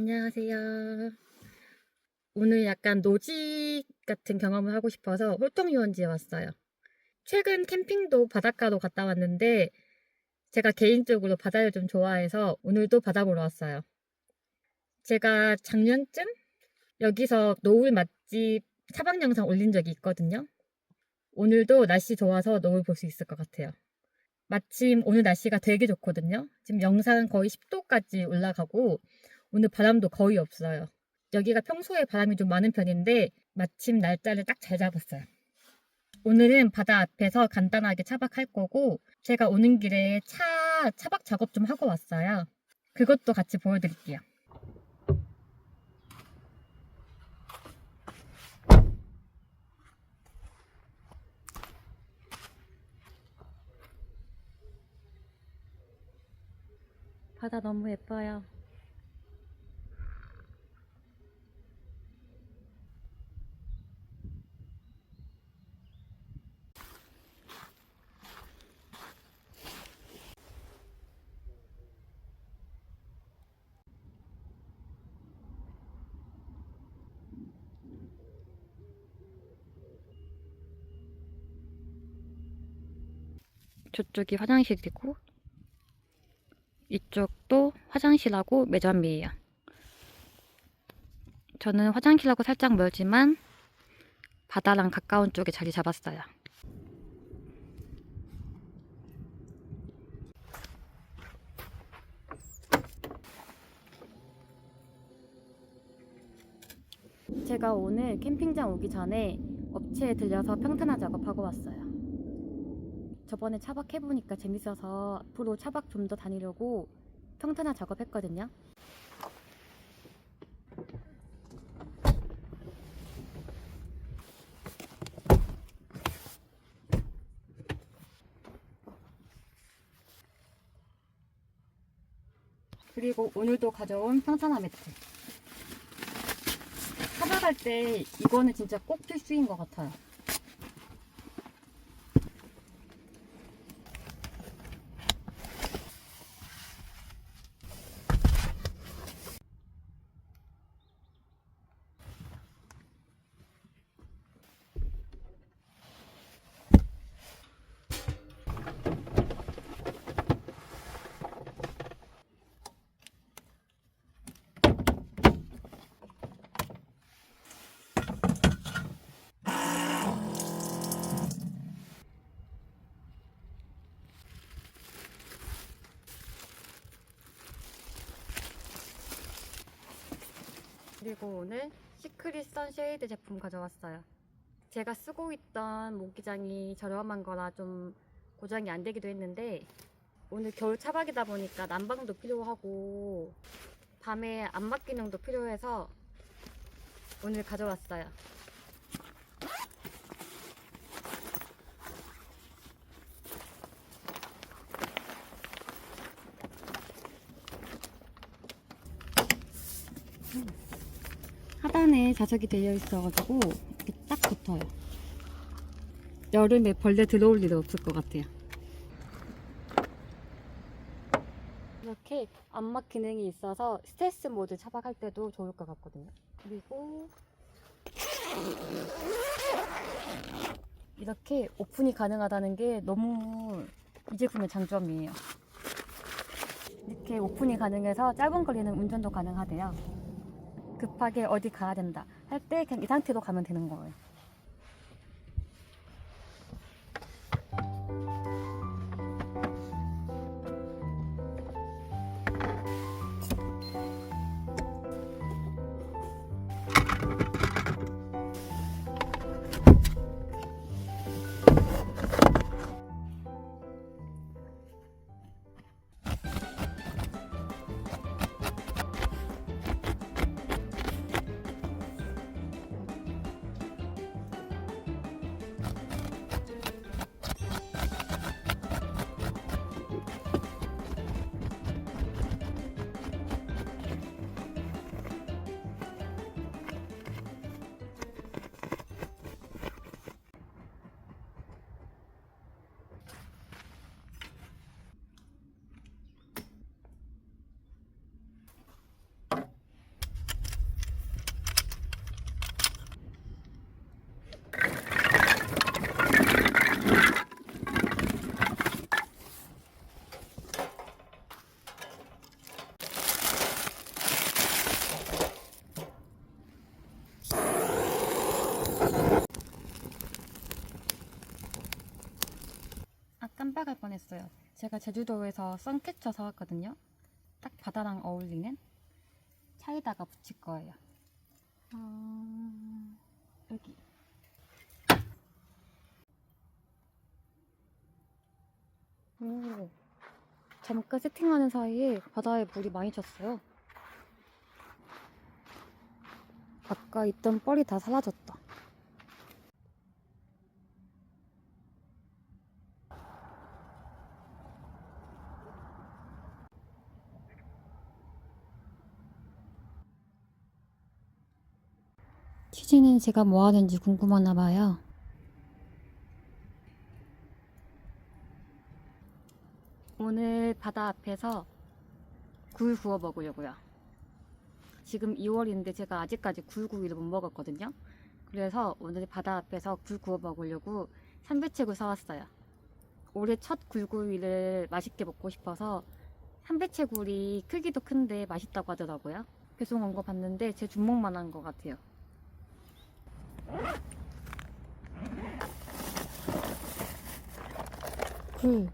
안녕하세요. 오늘 약간 노지 같은 경험을 하고 싶어서 홀통유원지에 왔어요. 최근 캠핑도 바닷가로 갔다 왔는데 제가 개인적으로 바다를 좀 좋아해서 오늘도 바다 보러 왔어요. 제가 작년쯤 여기서 노을 맛집 차박 영상 올린 적이 있거든요. 오늘도 날씨 좋아서 노을 볼 수 있을 것 같아요. 마침 오늘 날씨가 되게 좋거든요. 지금 영상 거의 10도까지 올라가고 오늘 바람도 거의 없어요. 여기가 평소에 바람이 좀 많은 편인데 마침 날짜를 딱 잘 잡았어요. 오늘은 바다 앞에서 간단하게 차박할 거고 제가 오는 길에 차 차박 작업 좀 하고 왔어요. 그것도 같이 보여드릴게요. 바다 너무 예뻐요. 저쪽이 화장실이고 이쪽도 화장실하고 매점이에요. 저는 화장실하고 살짝 멀지만 바다랑 가까운 쪽에 자리 잡았어요. 제가 오늘 캠핑장 오기 전에 업체에 들려서 평탄화 작업하고 왔어요. 저번에 차박해보니까 재밌어서 앞으로 차박 좀 더 다니려고 평탄화 작업했거든요. 그리고 오늘도 가져온 평탄화 매트. 차박할 때 이거는 진짜 꼭 필수인 것 같아요. 그리고 오늘 시크릿 선 쉐이드 제품 가져왔어요. 제가 쓰고 있던 모기장이 저렴한 거라 좀 고장이 안 되기도 했는데 오늘 겨울 차박이다 보니까 난방도 필요하고 밤에 안막 기능도 필요해서 오늘 가져왔어요. 하단에 자석이 되어 있어가지고 이렇게 딱 붙어요. 여름에 벌레 들어올 일은 없을 것 같아요. 이렇게 안막 기능이 있어서 스트레스 모드 차박할 때도 좋을 것 같거든요. 그리고 이렇게 오픈이 가능하다는 게 너무 이 제품의 장점이에요. 이렇게 오픈이 가능해서 짧은 거리는 운전도 가능하대요. 급하게 어디 가야 된다 할 때 그냥 이 상태로 가면 되는 거예요. 발견했어요. 제가 제주도에서 선캐쳐 사왔거든요. 딱 바다랑 어울리는 차에다가 붙일 거예요. 어... 여기. 오, 잠깐 세팅하는 사이에 바다에 물이 많이 쳤어요. 아까 있던 뻘이 다 사라졌다. 제가 뭐 하는지 궁금하나 봐요. 오늘 바다 앞에서 굴 구워 먹으려고요. 지금 2월인데 제가 아직까지 굴구이를 못 먹었거든요. 그래서 오늘 바다 앞에서 굴 구워 먹으려고 삼배채굴 사왔어요. 올해 첫 굴구이를 맛있게 먹고 싶어서 삼배채굴이 크기도 큰데 맛있다고 하더라고요. 배송 온거 봤는데 제 주먹만 한 것 같아요. 굴.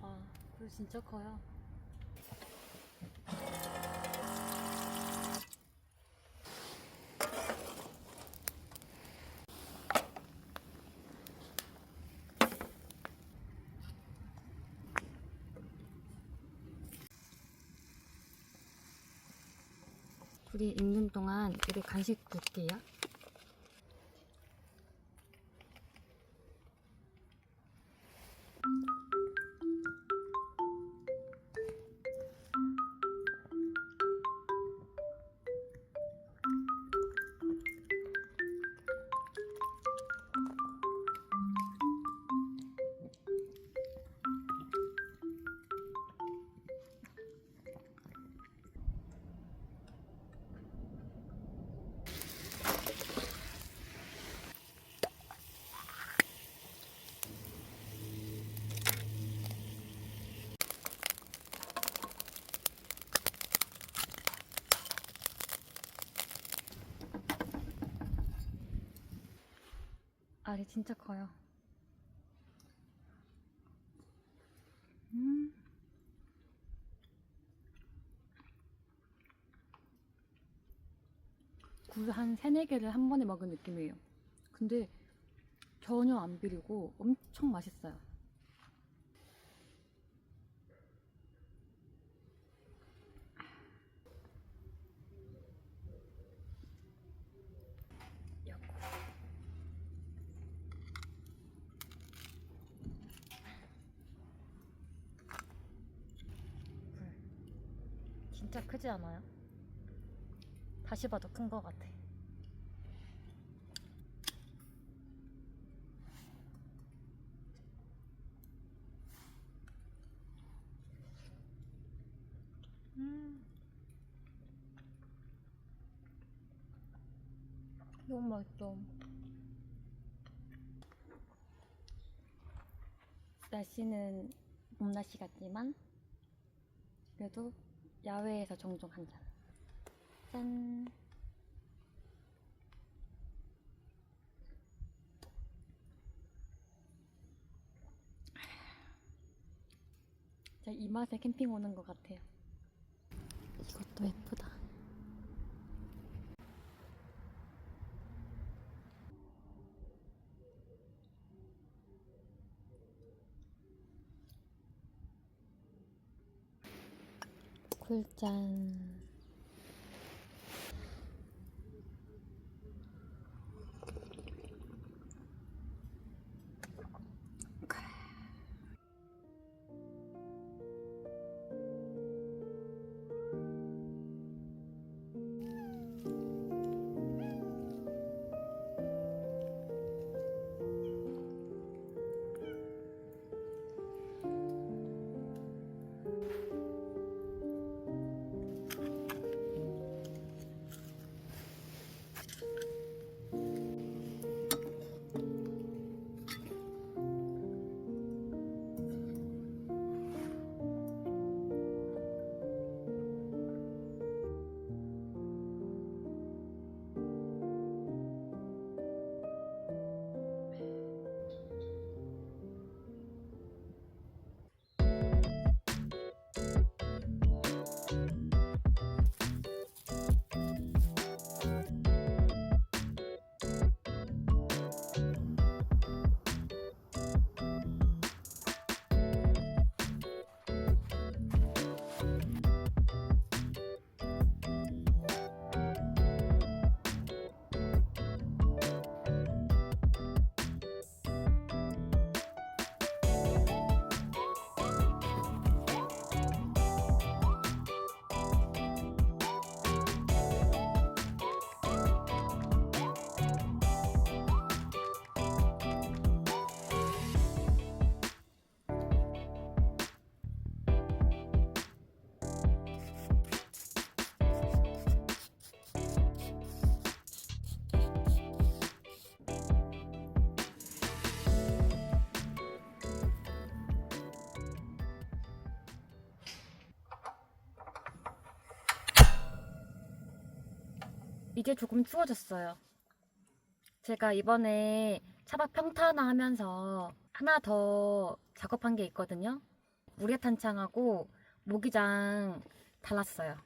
아, 굴 진짜 커요. 굴이 익는 동안 우리 간식 볼게요. 알이 진짜 커요. 음. 굴한 세네 개를 한 번에 먹은 느낌이에요. 근데 전혀 안 비리고 엄청 맛있어요. 진짜 크지 않아요? 다시 봐도 큰 것 같아. 음. 너무 맛있어. 날씨는 봄 날씨 같지만 그래도 야외에서 종종 한 잔. 짠. 이 맛에 캠핑 오는 것 같아요. 이것도 예쁘다. 굴짠. 이제 조금 추워졌어요. 제가 이번에 차박 평탄화 하면서 하나 더 작업한 게 있거든요. 우레탄창하고 모기장 달았어요.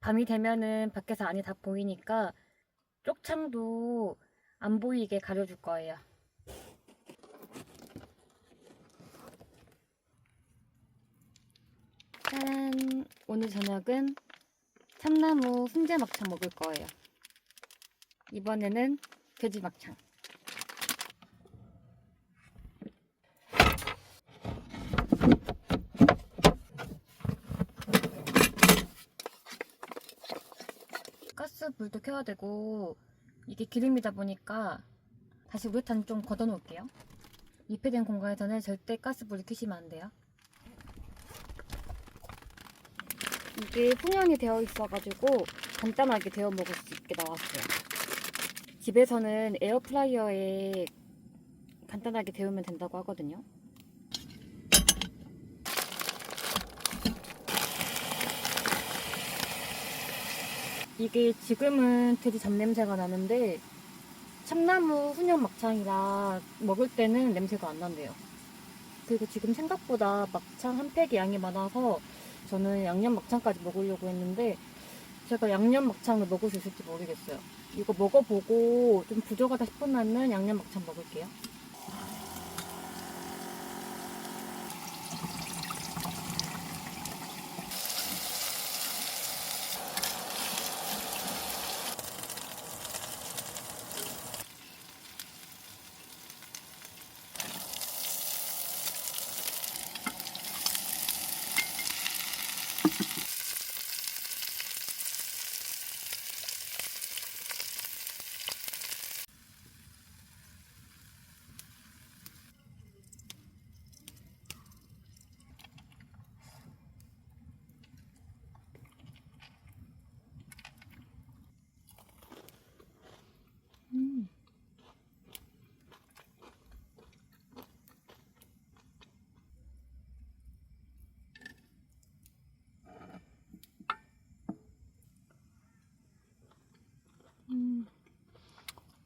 밤이 되면은 밖에서 안이 다 보이니까 쪽창도 안 보이게 가려줄 거예요. 짜란! 오늘 저녁은 참나무 훈제 막창 먹을 거예요. 이번에는 돼지 막창. 가스 불도 켜야 되고 이게 기름이다 보니까 다시 우레탄 좀 걷어 놓을게요.密閉된 공간에서는 절대 가스 불을 켜시면 안 돼요. 이게 풍연이 되어 있어가지고 간단하게 데워 먹을 수 있게 나왔어요. 집에서는 에어프라이어에 간단하게 데우면 된다고 하거든요. 이게 지금은 돼지 잡냄새가 나는데 참나무 훈연 막창이라 먹을 때는 냄새가 안 난대요. 그리고 지금 생각보다 막창 한 팩이 양이 많아서 저는 양념 막창까지 먹으려고 했는데 제가 양념 막창을 먹을 수 있을지 모르겠어요. 이거 먹어보고 좀 부족하다 싶으면은 양념 막창 먹을게요.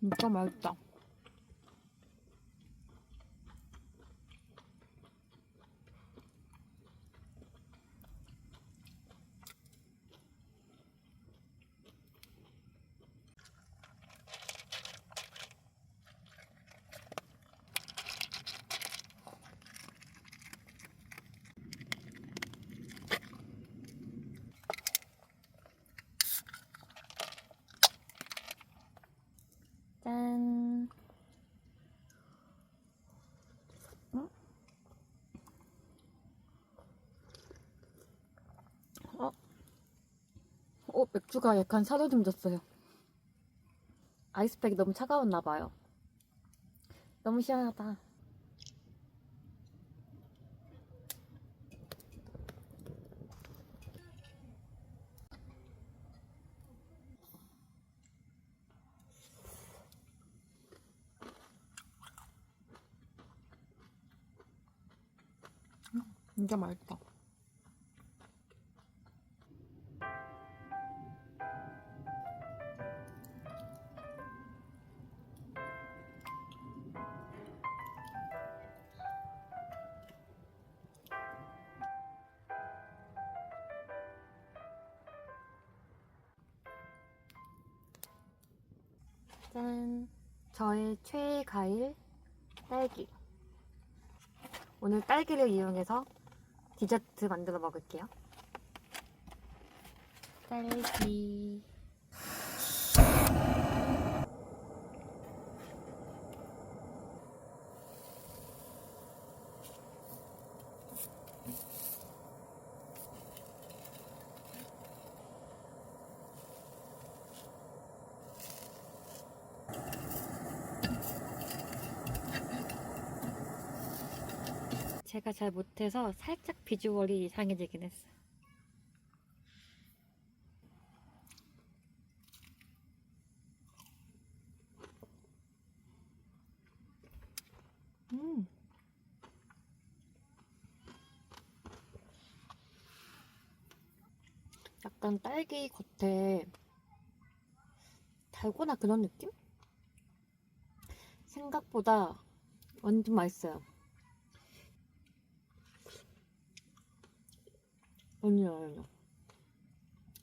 진짜 맛있다. 짠. 어? 어? 어, 맥주가 약간 사려 좀 졌어요. 아이스팩이 너무 차가웠나 봐요. 너무 시원하다. 진짜 맛있다. 짠. 저의 최애 과일 딸기. 오늘 딸기를 이용해서 디저트 만들어 먹을게요. 딸기. 잘 못해서 살짝 비주얼이 이상해지긴 했어. 음. 약간 딸기 겉에 달고나 그런 느낌? 생각보다 완전 맛있어요. 아니요, 아니요.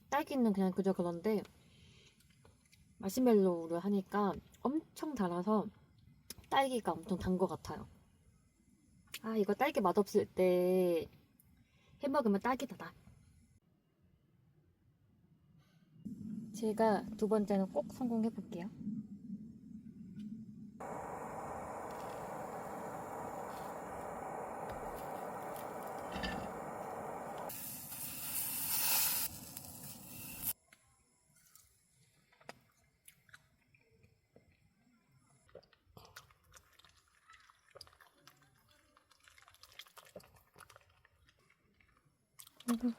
딸기는 그냥 그저 그런데 마시멜로우를 하니까 엄청 달아서 딸기가 엄청 단 것 같아요. 아, 이거 딸기 맛없을 때 해먹으면 딸기다다. 제가 두 번째는 꼭 성공해 볼게요. 아이고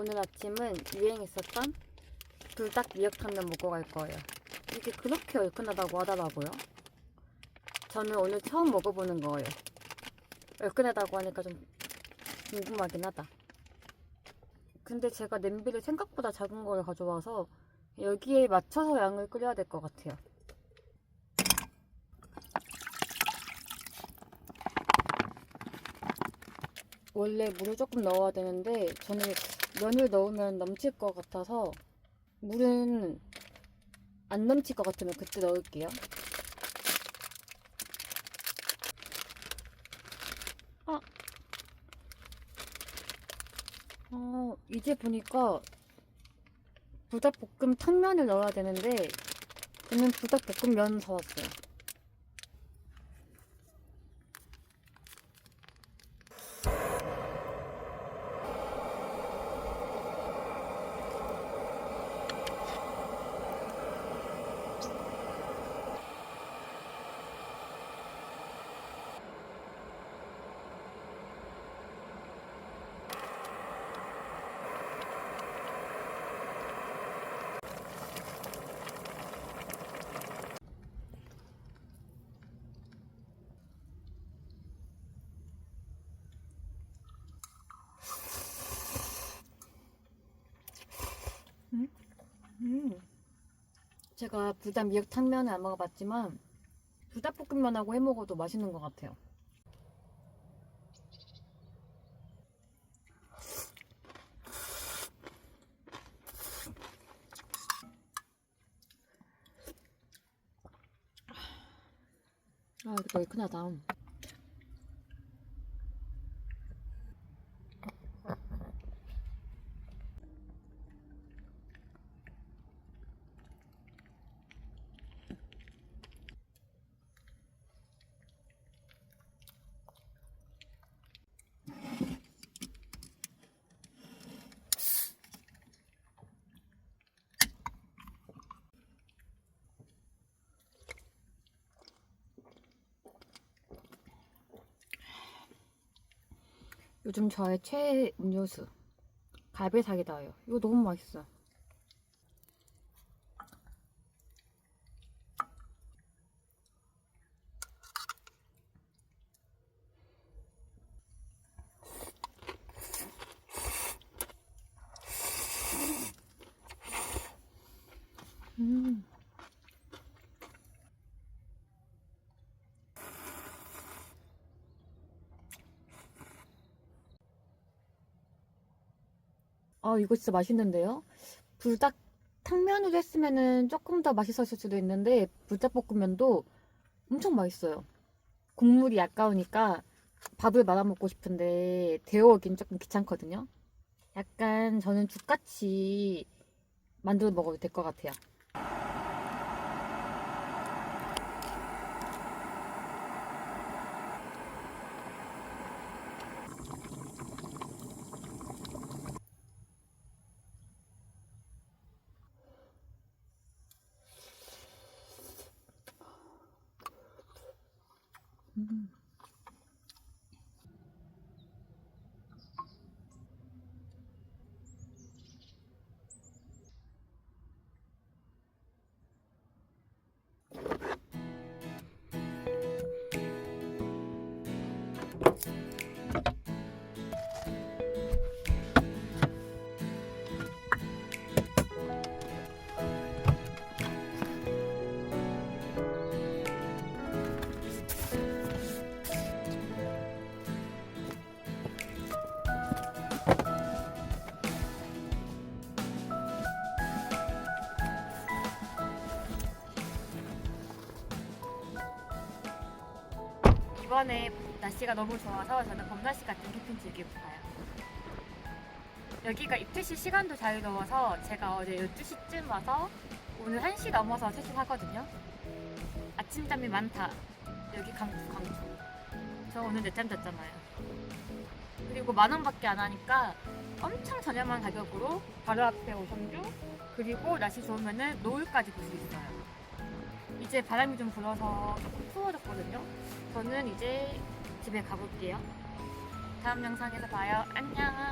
오늘 아침은 유행했었던 불닭 미역탕면 먹고 갈 거예요. 이게 그렇게 얼큰하다고 하더라고요. 저는 오늘 처음 먹어보는 거예요. 얼큰하다고 하니까 좀 궁금하긴 하다. 근데 제가 냄비를 생각보다 작은 걸 가져와서 여기에 맞춰서 양을 끓여야 될 것 같아요. 원래 물을 조금 넣어야 되는데 저는 면을 넣으면 넘칠 것 같아서 물은 안 넘칠 것 같으면 그때 넣을게요. 아, 어, 이제 보니까 부닭볶음 탕면을 넣어야 되는데 저는 부닭볶음 면 사왔어요. 제가 부닭 미역탕면을 안 먹어봤지만 부닭볶음면하고 해 먹어도 맛있는 것 같아요. 아, 이거 얼큰하다. 요즘 저의 최애 음료수 갈비 사기다예요. 이거 너무 맛있어. 아, 이거 진짜 맛있는데요? 불닭 탕면으로 했으면은 조금 더 맛있었을 수도 있는데 불닭볶음면도 엄청 맛있어요. 국물이 아까우니까 밥을 말아 먹고 싶은데 데워오긴 조금 귀찮거든요. 약간 저는 죽같이 만들어 먹어도 될 것 같아요. 이번에 날씨가 너무 좋아서 저는 봄날씨 같은 캠핑 즐기고 가요. 여기가 입퇴시 시간도 자유로워서 제가 어제 12시쯤 와서 오늘 1시 넘어서 퇴실하거든요. 아침잠이 많다. 여기 강추 강추. 저 오늘 늦잠 잤잖아요. 그리고 만 원밖에 안 하니까 엄청 저렴한 가격으로 바로 앞에 오션뷰 그리고 날씨 좋으면은 노을까지 볼 수 있어요. 이제 바람이 좀 불어서 조금 추워졌거든요. 저는 이제 집에 가볼게요. 다음 영상에서 봐요. 안녕.